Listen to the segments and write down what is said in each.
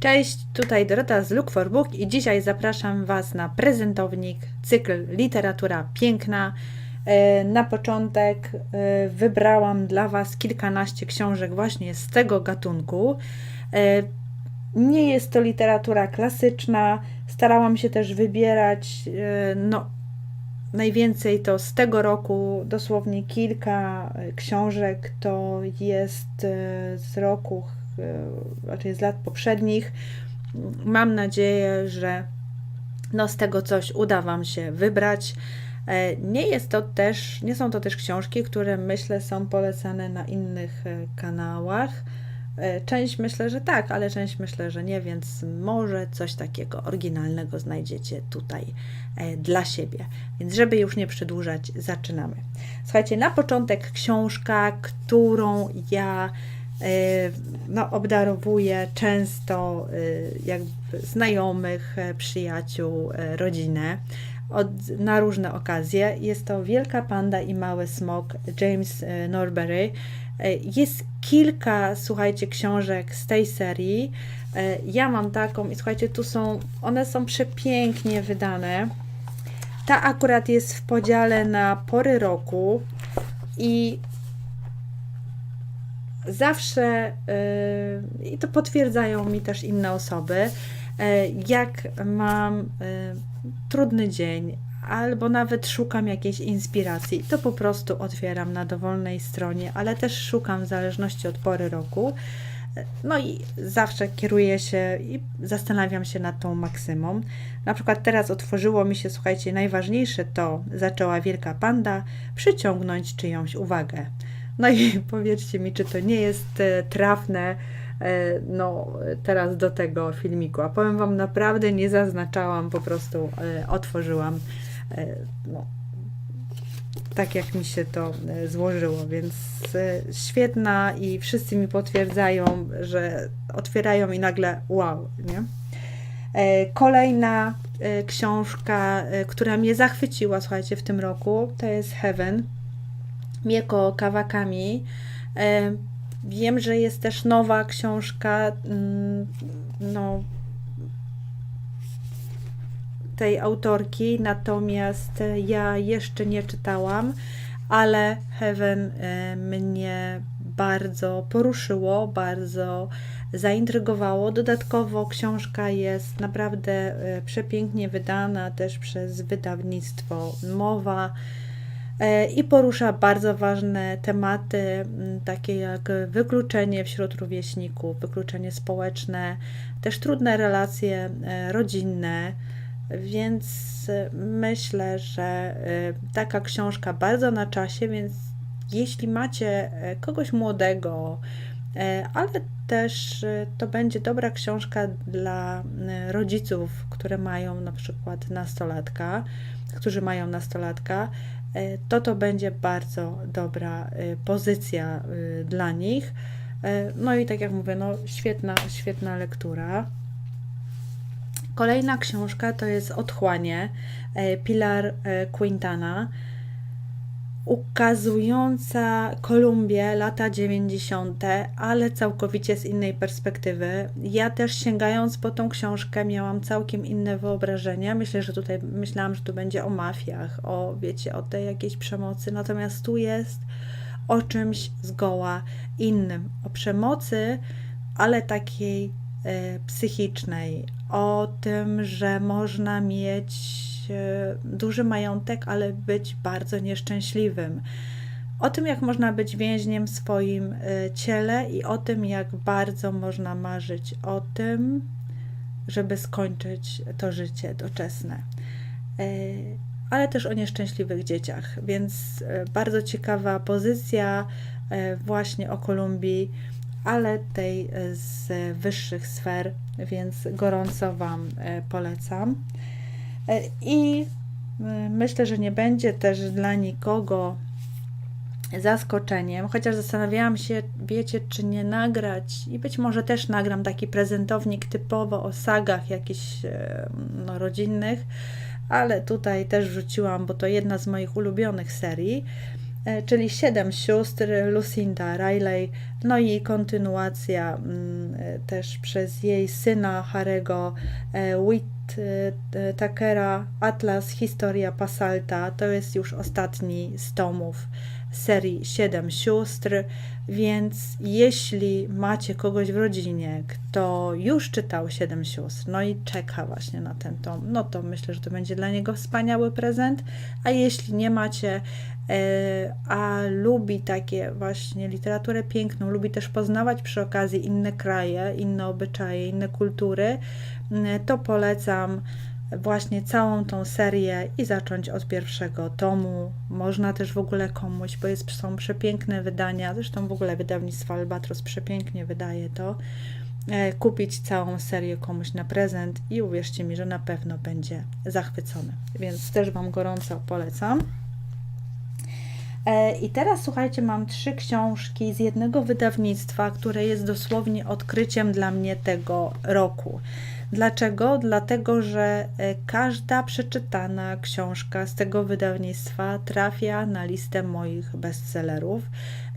Cześć, tutaj Dorota z Look for Book i dzisiaj zapraszam Was na prezentownik, cykl Literatura Piękna. E, Na początek e, wybrałam dla Was kilkanaście książek właśnie z tego gatunku. E, Nie jest to literatura klasyczna, starałam się też wybierać no, najwięcej to z tego roku, dosłownie kilka książek to jest z roku, raczej z lat poprzednich. Mam nadzieję, że no z tego coś uda Wam się wybrać. E, Nie jest to też, nie są to też książki, które myślę są polecane na innych e, kanałach. E, Część myślę, że tak, ale część myślę, że nie, więc może coś takiego oryginalnego znajdziecie tutaj e, dla siebie. Więc żeby już nie przedłużać, zaczynamy. Słuchajcie, na początek książka, którą ja e, no, obdarowuję często e, jakby znajomych, e, przyjaciół, e, rodzinę od, na różne okazje. Jest to Wielka Panda i Mały Smok James e, Norbury. Jest kilka, słuchajcie, książek z tej serii. Ja mam taką i słuchajcie, tu są, one są przepięknie wydane. Ta akurat jest w podziale na pory roku i zawsze, yy, i to potwierdzają mi też inne osoby, yy, jak mam yy, trudny dzień, albo nawet szukam jakiejś inspiracji, to po prostu otwieram na dowolnej stronie, ale też szukam w zależności od pory roku. No i zawsze kieruję się i zastanawiam się nad tą maksymą. Na przykład teraz otworzyło mi się, słuchajcie, najważniejsze to zaczęła wielka panda przyciągnąć czyjąś uwagę. No i powiedzcie mi, czy to nie jest e, trafne e, no, teraz do tego filmiku. A powiem Wam, naprawdę nie zaznaczałam, po prostu e, otworzyłam no, tak jak mi się to złożyło, więc świetna i wszyscy mi potwierdzają, że otwierają i nagle wow, nie? Kolejna książka, która mnie zachwyciła, słuchajcie, w tym roku, to jest Heaven Mieko Kawakami. E, Wiem, że jest też nowa książka, mm, no, tej autorki, natomiast ja jeszcze nie czytałam, ale Heaven e, mnie bardzo poruszyło, bardzo zaintrygowało. Dodatkowo książka jest naprawdę e, przepięknie wydana też przez wydawnictwo Mowa e, i porusza bardzo ważne tematy, takie jak wykluczenie wśród rówieśników, wykluczenie społeczne, też trudne relacje e, rodzinne. Więc e, myślę, że e, taka książka bardzo na czasie, więc jeśli macie e, kogoś młodego, e, ale też e, to będzie dobra książka dla e, rodziców, które mają na przykład nastolatka, którzy mają nastolatka, e, to to będzie bardzo dobra e, pozycja e, dla nich. E, No i tak jak mówię, no świetna, świetna lektura. Kolejna książka to jest Otchłanie e, Pilar e, Quintana, ukazująca Kolumbię lata 90., ale całkowiecie z innej perspektywy. Ja też sięgając po tą książkę miałam całkiem inne wyobrażenia. Myślę, że tutaj myślałam, że tu będzie o mafiach, o wiecie, o tej jakiejś przemocy, natomiast tu jest o czymś zgoła innym, o przemocy, ale takiej e, psychicznej, o tym, że można mieć duży majątek, ale być bardzo nieszczęśliwym. O tym, jak można być więźniem w swoim e, ciele i o tym, jak bardzo można marzyć o tym, żeby skończyć to życie doczesne. E, Ale też o nieszczęśliwych dzieciach, więc e, bardzo ciekawa pozycja właśnie o Kolumbii, ale tej z wyższych sfer, więc gorąco Wam polecam. E, I e, myślę, że nie będzie też dla nikogo zaskoczeniem, chociaż zastanawiałam się, wiecie, czy nie nagrać i być może też nagram taki prezentownik typowo o sagach jakichś e, no, rodzinnych, ale tutaj też wrzuciłam, bo to jedna z moich ulubionych serii. e, czyli Siedem sióstr Lucinda Riley, no i kontynuacja mm, też przez jej syna Harego e, Whit e, Takera Atlas Historia Pasalta. To jest już ostatni z tomów serii Siedem sióstr, więc jeśli macie kogoś w rodzinie, kto już czytał Siedem sióstr, no i czeka właśnie na ten tom, no to myślę, że to będzie dla niego wspaniały prezent, a jeśli nie macie, e, a lubi takie właśnie literaturę piękną, lubi też poznawać przy okazji inne kraje, inne obyczaje, inne kultury, to polecam właśnie całą tą serię i zacząć od pierwszego tomu. Można też w ogóle komuś, bo jest, są przepiękne wydania, zresztą w ogóle wydawnictwo Albatros przepięknie wydaje to, e, kupić całą serię komuś na prezent i uwierzcie mi, że na pewno będzie zachwycony. Więc też Wam gorąco polecam. E, I teraz słuchajcie, mam trzy książki z jednego wydawnictwa, które jest dosłownie odkryciem dla mnie tego roku. Dlaczego? Dlatego, że e, każda przeczytana książka z tego wydawnictwa trafia na listę moich bestsellerów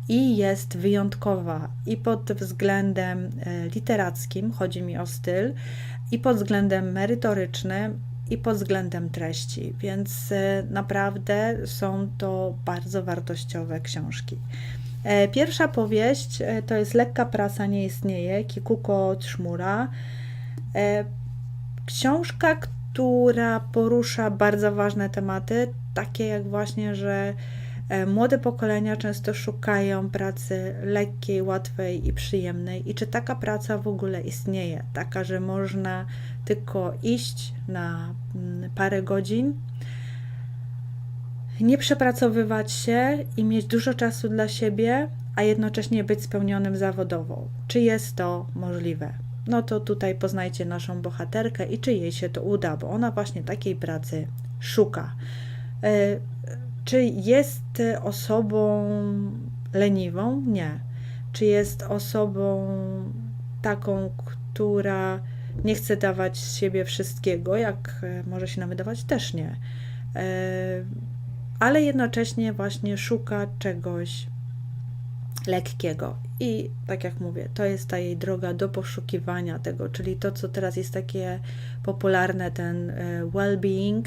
i jest wyjątkowa i pod względem e, literackim, chodzi mi o styl, i pod względem merytorycznym, i pod względem treści, więc e, naprawdę są to bardzo wartościowe książki. Pierwsza powieść to jest Lekka praca nie istnieje, Kikuko Trzmura. E, Książka, która porusza bardzo ważne tematy, takie jak właśnie, że e, młode pokolenia często szukają pracy lekkiej, łatwej i przyjemnej. I czy taka praca w ogóle istnieje? Taka, że można tylko iść na mm, parę godzin, nie przepracowywać się i mieć dużo czasu dla siebie, a jednocześnie być spełnionym zawodowo. Czy jest to możliwe? No to tutaj poznajcie naszą bohaterkę i czy jej się to uda, bo ona właśnie takiej pracy szuka. E, Czy jest osobą leniwą? Nie. Czy jest osobą taką, która nie chce dawać z siebie wszystkiego, jak e, może się nam wydawać? Też nie. E, Ale jednocześnie właśnie szuka czegoś lekkiego. I tak jak mówię, to jest ta jej droga do poszukiwania tego, czyli to, co teraz jest takie popularne, ten e, well-being,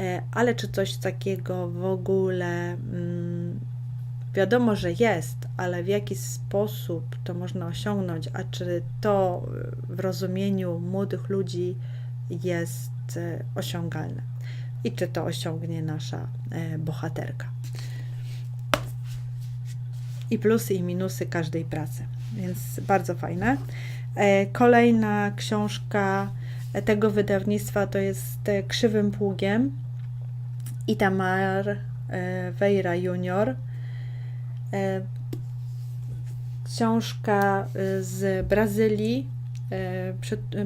e, ale czy coś takiego w ogóle mm, wiadomo, że jest, ale w jaki sposób to można osiągnąć, a czy to w rozumieniu młodych ludzi jest e, osiągalne i czy to osiągnie nasza e, bohaterka i plusy i minusy każdej pracy. Więc bardzo fajne. E, Kolejna książka tego wydawnictwa to jest e, Krzywym Pługiem Itamar e, Veira Junior. E, Książka e, z Brazylii, e, e,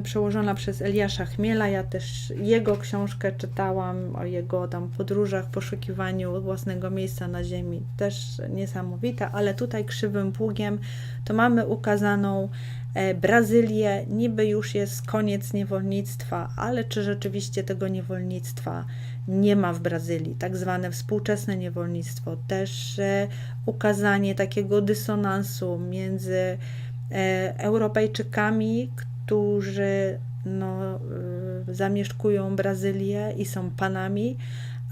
przełożona przez Eliasza Chmiela. Ja też jego książkę czytałam, o jego tam podróżach, poszukiwaniu własnego miejsca na ziemi. Też niesamowita, ale tutaj krzywym pługiem to mamy ukazaną e, Brazylię. Niby już jest koniec niewolnictwa, ale czy rzeczywiście tego niewolnictwa nie ma w Brazylii? Tak zwane współczesne niewolnictwo. Też e, ukazanie takiego dysonansu między e, Europejczykami, którzy no, y, zamieszkują Brazylię i są panami,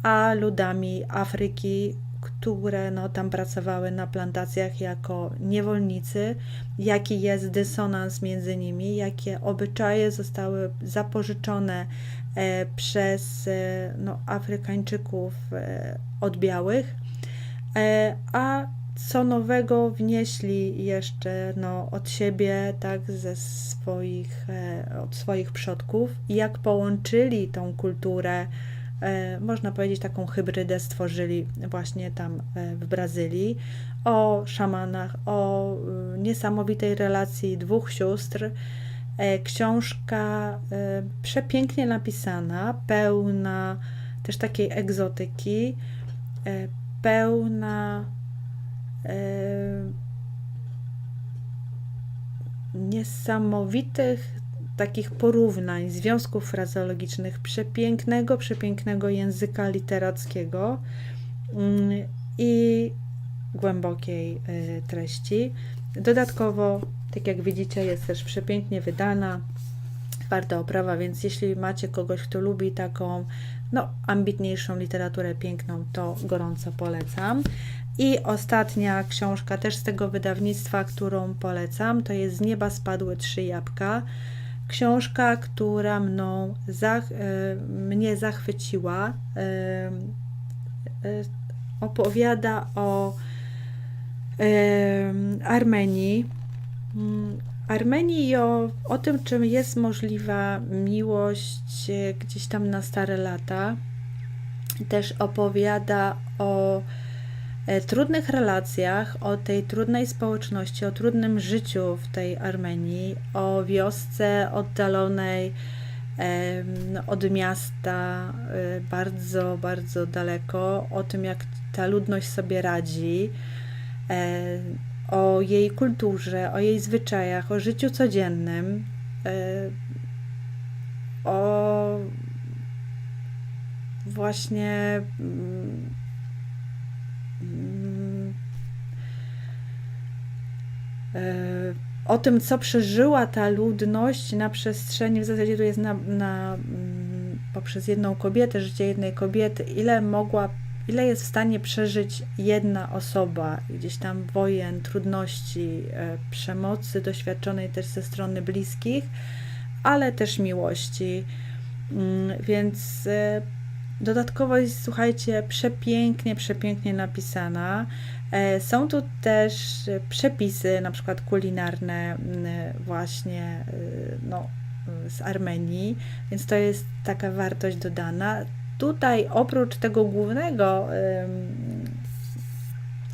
a ludami Afryki, które no, tam pracowały na plantacjach jako niewolnicy, jaki jest dysonans między nimi, jakie obyczaje zostały zapożyczone e, przez e, no, Afrykańczyków e, od białych, e, a co nowego wnieśli jeszcze no, od siebie, tak, ze swoich, e, od swoich przodków i jak połączyli tą kulturę, e, można powiedzieć, taką hybrydę stworzyli właśnie tam e, w Brazylii, o szamanach, o niesamowitej relacji dwóch sióstr. Książka przepięknie napisana, pełna też takiej egzotyki, pełna e, niesamowitych takich porównań, związków frazeologicznych, przepięknego, przepięknego języka literackiego. Mm, i głębokiej y, treści. Dodatkowo, tak jak widzicie, jest też przepięknie wydana, warta oprawa, więc jeśli macie kogoś, kto lubi taką no, ambitniejszą literaturę piękną, to gorąco polecam. I ostatnia książka też z tego wydawnictwa, którą polecam, to jest Z nieba spadły trzy jabłka. Książka, która mną zach- y, mnie zachwyciła. Y, y, opowiada o Armenii. Mm, Armenii i o, o tym, czym jest możliwa miłość e, gdzieś tam na stare lata. Też opowiada o e, trudnych relacjach, o tej trudnej społeczności, o trudnym życiu w tej Armenii, o wiosce oddalonej no, od miasta, e, bardzo, bardzo daleko, o tym, jak ta ludność sobie radzi, e, o jej kulturze, o jej zwyczajach, o życiu codziennym, e, o właśnie mm, e, o tym, co przeżyła ta ludność na przestrzeni, w zasadzie tu jest na, na, mm, poprzez jedną kobietę, życie jednej kobiety, ile mogła, ile jest w stanie przeżyć jedna osoba, gdzieś tam wojen, trudności, e, przemocy doświadczonej też ze strony bliskich, ale też miłości. Mm, Więc e, dodatkowo jest, słuchajcie, przepięknie, przepięknie napisana. E, Są tu też przepisy, na przykład kulinarne, właśnie e, no, z Armenii, więc to jest taka wartość dodana. Tutaj oprócz tego głównego,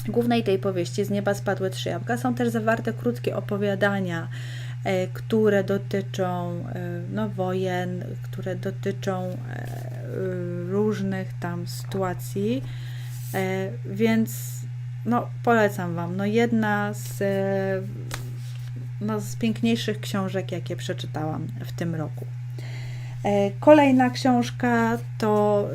głównej tej powieści z nieba spadły trzy jabłka, są też zawarte krótkie opowiadania, e, które dotyczą no, wojen, które dotyczą różnych tam sytuacji, E, więc no, polecam Wam. No, jedna z, e, no, z piękniejszych książek, jakie przeczytałam w tym roku. E, Kolejna książka to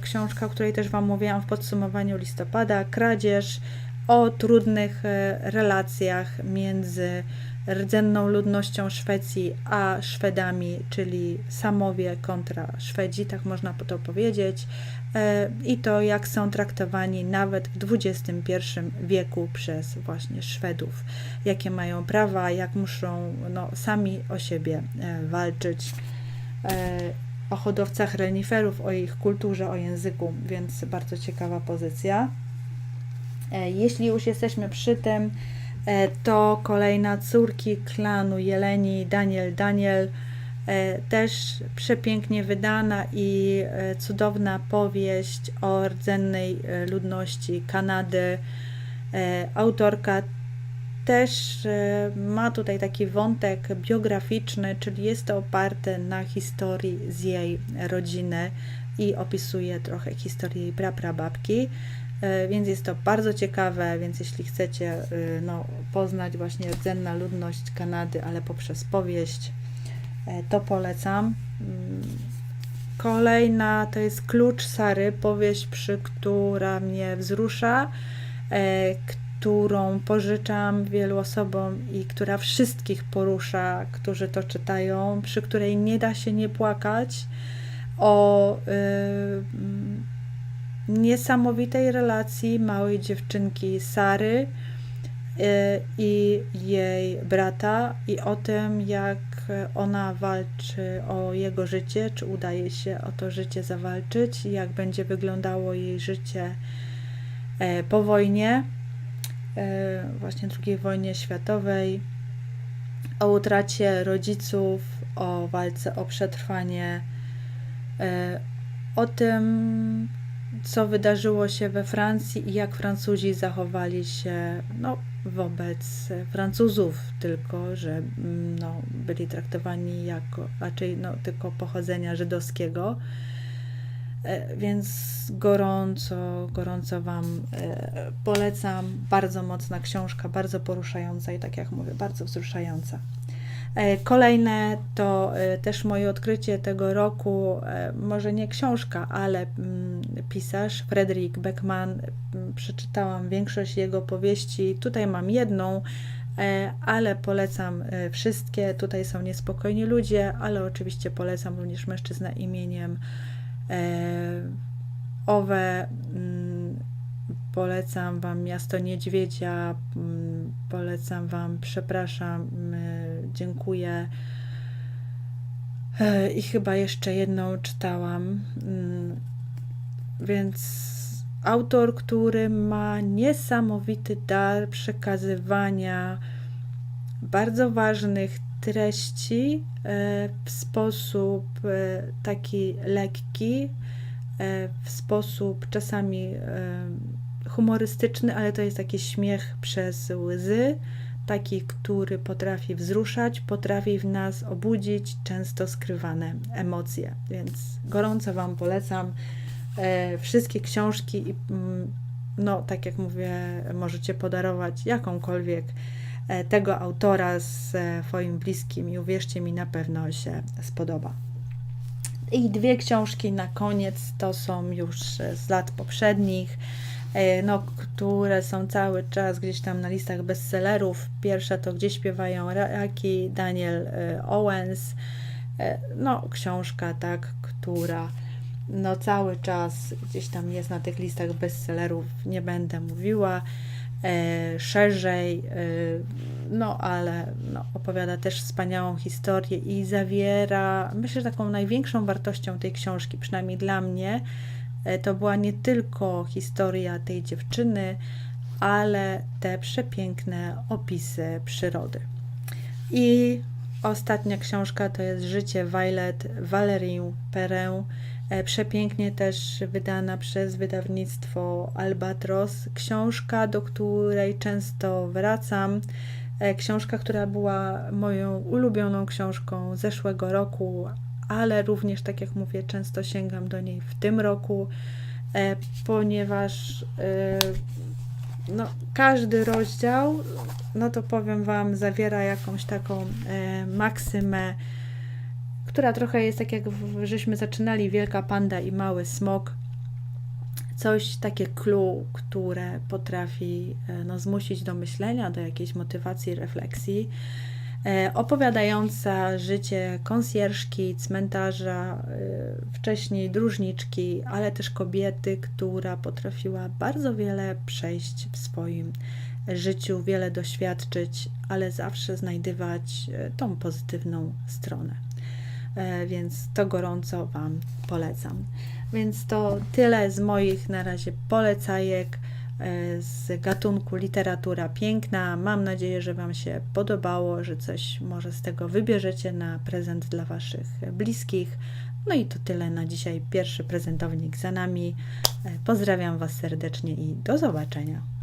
książka, o której też Wam mówiłam w podsumowaniu listopada, Kradzież o trudnych relacjach między rdzenną ludnością Szwecji a Szwedami, czyli Samowie kontra Szwedzi, tak można to powiedzieć, E, i to jak są traktowani nawet w XXI wieku przez właśnie Szwedów, jakie mają prawa, jak muszą no, sami o siebie e, walczyć. E, o hodowcach reniferów, o ich kulturze, o języku, więc bardzo ciekawa pozycja. Jeśli już jesteśmy przy tym, to kolejna córki klanu Jeleni, Daniel, Daniel, e, też przepięknie wydana i e, cudowna powieść o rdzennej e, ludności Kanady. E, Autorka też e, ma tutaj taki wątek biograficzny, czyli jest to oparte na historii z jej rodziny i opisuje trochę historię jej praprababki, E, więc jest to bardzo ciekawe, więc jeśli chcecie e, no, poznać właśnie rdzenna ludność Kanady, ale poprzez powieść, e, to polecam. Mm, Kolejna to jest Klucz Sary, powieść, przy która mnie wzrusza, e, którą pożyczam wielu osobom i która wszystkich porusza, którzy to czytają, przy której nie da się nie płakać o y, mm, niesamowitej relacji małej dziewczynki Sary y, i jej brata i o tym, jak ona walczy o jego życie, czy udaje się o to życie zawalczyć, jak będzie wyglądało jej życie e, po wojnie, e, właśnie II wojnie światowej, o utracie rodziców, o walce o przetrwanie, e, o tym, co wydarzyło się we Francji i jak Francuzi zachowali się no, wobec Francuzów, tylko że mm, no, byli traktowani jako raczej no, tylko pochodzenia żydowskiego. E, Więc gorąco, gorąco Wam e, polecam. Bardzo mocna książka, bardzo poruszająca i tak jak mówię, bardzo wzruszająca. E, Kolejne to e, też moje odkrycie tego roku, e, może nie książka, ale mm, pisarz Frederick Beckman. Mm, Przeczytałam większość jego powieści. Tutaj mam jedną, ale polecam wszystkie. Tutaj są niespokojni ludzie, ale oczywiście polecam również mężczyzna imieniem Owe. Polecam Wam Miasto Niedźwiedzia, mm, polecam Wam Przepraszam, mm, dziękuję. E, I chyba jeszcze jedną czytałam. Mm, Więc autor, który ma niesamowity dar przekazywania bardzo ważnych treści e, w sposób e, taki lekki, w sposób czasami humorystyczny, ale to jest taki śmiech przez łzy, taki, który potrafi wzruszać, potrafi w nas obudzić często skrywane emocje. Więc gorąco Wam polecam e, wszystkie książki i mm, no, tak jak mówię, możecie podarować jakąkolwiek e, tego autora z e, swoim bliskim i uwierzcie mi, na pewno się spodoba. I dwie książki na koniec to są już z lat poprzednich, no, które są cały czas gdzieś tam na listach bestsellerów. Pierwsza to Gdzie śpiewają raki, Daniel e, Owens. E, No, książka, tak, która no, cały czas gdzieś tam jest na tych listach bestsellerów. Nie będę mówiła e, szerzej, e, no ale no, opowiada też wspaniałą historię i zawiera, myślę, taką największą wartością tej książki, przynajmniej dla mnie, e, to była nie tylko historia tej dziewczyny, ale te przepiękne opisy przyrody. I ostatnia książka to jest Życie Violet Valérie Perrin. E, Przepięknie też wydana przez wydawnictwo Albatros. Książka, do której często wracam. E, Książka, która była moją ulubioną książką zeszłego roku, ale również, tak jak mówię, często sięgam do niej w tym roku, e, ponieważ e, no, każdy rozdział, no to powiem Wam, zawiera jakąś taką e, maksymę, która trochę jest tak jak żeśmy zaczynali Wielka Panda i Mały Smok. Coś takie clue, które potrafi no, zmusić do myślenia, do jakiejś motywacji, refleksji. E, opowiadająca życie konsjerżki, cmentarza, e, wcześniej dróżniczki, ale też kobiety, która potrafiła bardzo wiele przejść w swoim życiu, wiele doświadczyć, ale zawsze znajdywać e, tą pozytywną stronę. Więc to gorąco Wam polecam. Więc to tyle z moich na razie polecajek z gatunku literatura piękna. Mam nadzieję, że Wam się podobało, że coś może z tego wybierzecie na prezent dla Waszych bliskich. No i to tyle na dzisiaj. Pierwszy prezentownik za nami. E, Pozdrawiam Was serdecznie i do zobaczenia.